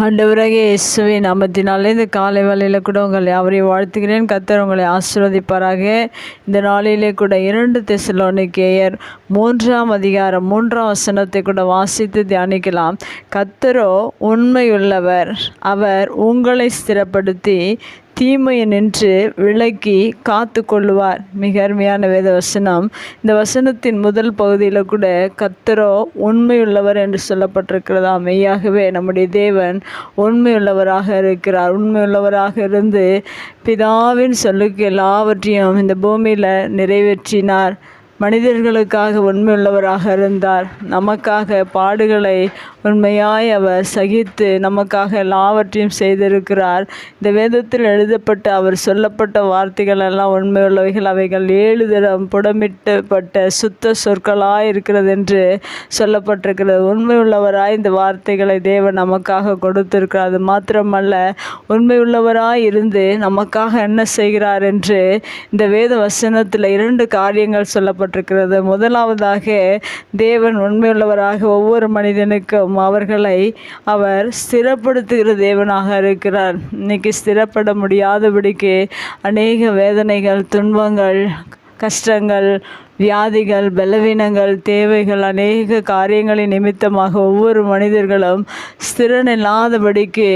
ஆண்டவராக இயேசுவின் நாமத்தினாலே இந்த காலை வேலையில் கூட உங்களை அவரை வாழ்த்துகிறேன். கத்தர் உங்களை ஆசீர்வதிப்பாராக. இந்த நாளிலே கூட இரண்டு தெசலோனிக்கேயர் மூன்றாம் அதிகாரம் மூன்றாம் வசனத்தை கூட வாசித்து தியானிக்கலாம். கத்தரோ உண்மையுள்ளவர். அவர் உங்களை ஸ்திரப்படுத்தி தீமையை நின்று விலக்கி காத்து கொள்ளுவார் மிக அருமையான வேத வசனம் இந்த வசனத்தின் முதல் பகுதியில் கூட கத்தரோ உண்மையுள்ளவர் என்று சொல்லப்பட்டிருக்கிறதா? மெய்யாகவே நம்முடைய தேவன் உண்மையுள்ளவராக இருக்கிறார். உண்மையுள்ளவராக இருந்து பிதாவின் சொல்லுக்கு எல்லாவற்றையும் இந்த பூமியில் நிறைவேற்றினார். மனிதர்களுக்காக உண்மையுள்ளவராக இருந்தார். நமக்காக பாடுகளை உண்மையாய் அவர் சகித்து நமக்காக எல்லாவற்றையும் செய்திருக்கிறார். இந்த வேதத்தில் எழுதப்பட்ட அவர் சொல்லப்பட்ட வார்த்தைகள் எல்லாம் உண்மையுள்ளவைகள். அவைகள் ஏழு தரம் புடமிட்டப்பட்ட சுத்த சொற்களாய் இருக்கிறது என்று சொல்லப்பட்டிருக்கிறது. உண்மையுள்ளவராய் இந்த வார்த்தைகளை தேவன் நமக்காக கொடுத்திருக்கிறார். அது மாத்திரமல்ல உண்மையுள்ளவராய் இருந்து நமக்காக என்ன செய்கிறார் என்று இந்த வேத வசனத்தில் இரண்டு காரியங்கள் சொல்லப்பட்ட சொல்லப்பட்டிருக்கிறது முதலாவதாக தேவன் உண்மையுள்ளவராக ஒவ்வொரு மனிதனுக்கும் அவர்களை அவர் ஸ்திரப்படுத்துகிற தேவனாக இருக்கிறார். இன்னைக்கு ஸ்திரப்பட முடியாதபடிக்கு அநேக வேதனைகள் துன்பங்கள் கஷ்டங்கள் வியாதிகள் பலவீனங்கள் தேவைகள் அநேக காரியங்களின் நிமித்தமாக ஒவ்வொரு மனிதர்களும் ஸ்திரனில்லாதபடிக்கு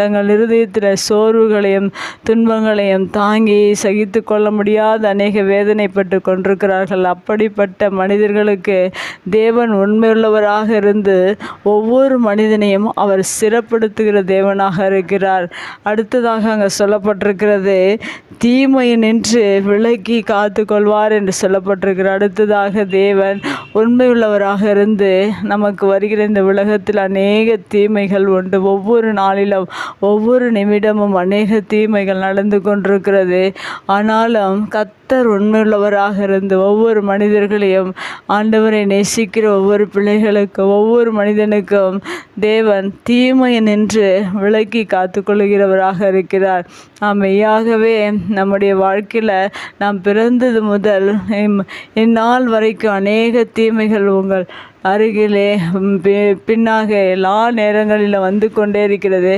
தங்கள் இருதயத்தில் சோர்வுகளையும் துன்பங்களையும் தாங்கி சகித்து கொள்ள முடியாத அநேக வேதனைப்பட்டு கொண்டிருக்கிறார்கள். அப்படிப்பட்ட மனிதர்களுக்கு தேவன் உண்மையுள்ளவராக இருந்து ஒவ்வொரு மனிதனையும் அவர் சிறப்படுத்துகிற தேவனாக இருக்கிறார். அடுத்ததாக அங்கே சொல்லப்பட்டிருக்கிறது தீமையை நின்று விலக்கி காத்து கொள்வார் என்று சொல்லப்பட்டிருக்கிறார். அடுத்ததாக தேவன் உண்மையுள்ளவராக இருந்து நமக்கு வருகிற இந்த உலகத்தில் அநேக தீமைகள் உண்டு. ஒவ்வொரு நாளிலும் ஒவ்வொரு நிமிடமும் அநேக தீமைகள் நடந்து கொண்டிருக்கிறது. ஆனாலும் கத் உண்மையுள்ளவராக இருந்து ஒவ்வொரு மனிதர்களையும் ஆண்டவரை நேசிக்கிற ஒவ்வொரு பிள்ளைகளுக்கும் ஒவ்வொரு மனிதனுக்கும் தேவன் தீமையை நின்று விலக்கி காத்துக்கொள்கிறவராக இருக்கிறார். நாம் மெய்யாகவே நம்முடைய வாழ்க்கையில் நாம் பிறந்தது முதல் இந்நாள் வரைக்கும் அநேக தீமைகள் உங்கள் அருகிலே பின்னாக எல்லா நேரங்களிலும் வந்து கொண்டே இருக்கிறது.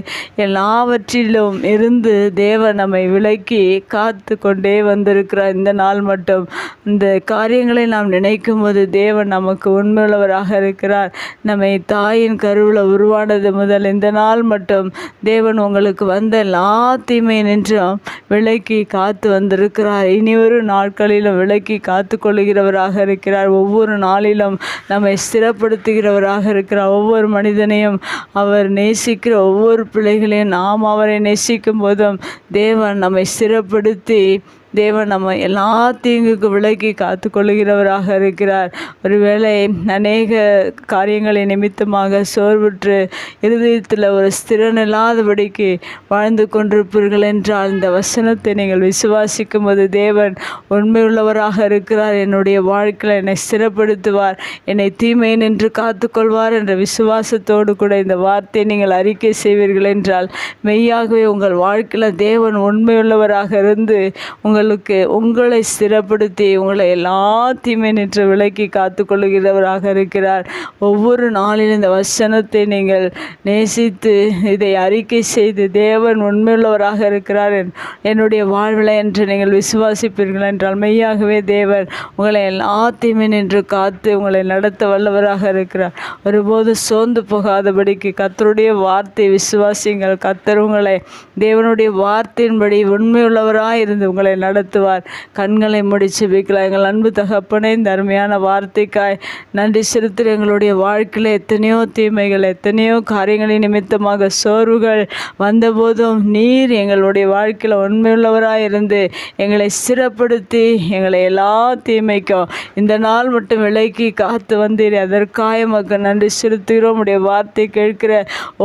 எல்லாவற்றிலும் இருந்து தேவன் நம்மை விலக்கி காத்து கொண்டே வந்திருக்கிறார். இந்த நாள் மட்டும் இந்த காரியங்களை நாம் நினைக்கும் போது தேவன் நமக்கு உண்மையுள்ளவராக இருக்கிறார். நம்மை தாயின் கருவில் உருவானது முதல் இந்த நாள் மட்டும் தேவன் உங்களுக்கு வந்த எல்லா தீமை நின்றும் விலக்கி காத்து வந்திருக்கிறார். இனிவரும் நாட்களிலும் விலக்கி காத்து கொள்கிறவராக இருக்கிறார். ஒவ்வொரு நாளிலும் நம்மை ஸ்திரப்படுத்துகிறவராக இருக்கிற ஒவ்வொரு மனிதனையும் அவர் நேசிக்கிற ஒவ்வொரு பிள்ளைகளையும் நாம் அவரை நேசிக்கும் போதும் தேவன் நம்மை ஸ்திரப்படுத்தி தேவன் நம்ம எல்லா தீங்குக்கு விலகி காத்து கொள்ளுகிறவராக இருக்கிறார். ஒருவேளை அநேக காரியங்களை நிமித்தமாக சோர்வுற்று இருதயத்தில் ஒரு ஸ்திரன் இல்லாதபடிக்கு வாழ்ந்து கொண்டிருப்பீர்கள் என்றால் இந்த வசனத்தை நீங்கள் விசுவாசிக்கும் போது தேவன் உண்மையுள்ளவராக இருக்கிறார். என்னுடைய வாழ்க்கையில் என்னை ஸ்திரப்படுத்துவார். என்னை தீமை நின்று காத்துக்கொள்வார் என்ற விசுவாசத்தோடு கூட இந்த வார்த்தையை நீங்கள் அறிக்கை செய்வீர்கள் என்றால் மெய்யாகவே உங்கள் வாழ்க்கையில் தேவன் உண்மையுள்ளவராக இருந்து உங்கள் உங்களுக்கு உங்களை ஸ்திரப்படுத்தி உங்களை எல்லாத்தையுமே நின்று விலக்கி காத்து கொள்ளுகிறவராக இருக்கிறார். ஒவ்வொரு நாளிலும் இந்த வசனத்தை நீங்கள் நேசித்து இதை அறிக்கை செய்து தேவன் உண்மையுள்ளவராக இருக்கிறார் என்னுடைய வாழ்வில் என்று நீங்கள் விசுவாசிப்பீர்கள் என்றால் மெய்யாகவே தேவன் உங்களை எல்லாத்தையுமே நின்று காத்து உங்களை நடத்த வல்லவராக இருக்கிறார். ஒருபோது சோர்ந்து போகாதபடிக்கு கத்தருடைய வார்த்தை விசுவாசிங்கள் கத்தர் உங்களை தேவனுடைய வார்த்தையின்படி உண்மையுள்ளவராக இருந்து உங்களை நட நடத்துவார். கண்களை முடிச்சு வைக்கலாம் எங்கள் அன்பு தகப்பனே இந்த அருமையான வார்த்தைக்காய் நன்றி செலுத்துகிற எங்களுடைய வாழ்க்கையில் எத்தனையோ தீமைகள் எத்தனையோ காரியங்களின் நிமித்தமாக சோர்வுகள் வந்தபோதும் நீர் எங்களுடைய வாழ்க்கையில் உண்மையுள்ளவராக இருந்து எங்களை சிறப்படுத்தி எங்களை எல்லா தீமைக்கும் இந்த நாள் மட்டும் விலைக்கு காத்து வந்தீர். அதற்காக மக்கள் நன்றி செலுத்துகிறோம். உடைய வார்த்தை கேட்கிற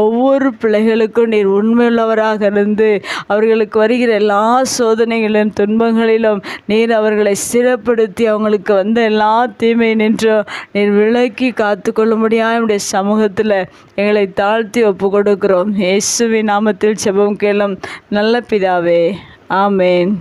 ஒவ்வொரு பிள்ளைகளுக்கும் நீர் உண்மையுள்ளவராக இருந்து அவர்களுக்கு வருகிற எல்லா சோதனைகளின் துன்ப துன்பங்களிலும் நீர் அவர்களை சிறப்படுத்தி அவங்களுக்கு வந்த எல்லா தீமை நின்று நீர் விலக்கி காத்து கொள்ளும்படியாக என்னுடைய சமூகத்தில் எங்களை தாழ்த்தி ஒப்பு கொடுக்கிறோம் இயேசுவின் நாமத்தில் செபம் கேளும் நல்ல பிதாவே. ஆமேன்.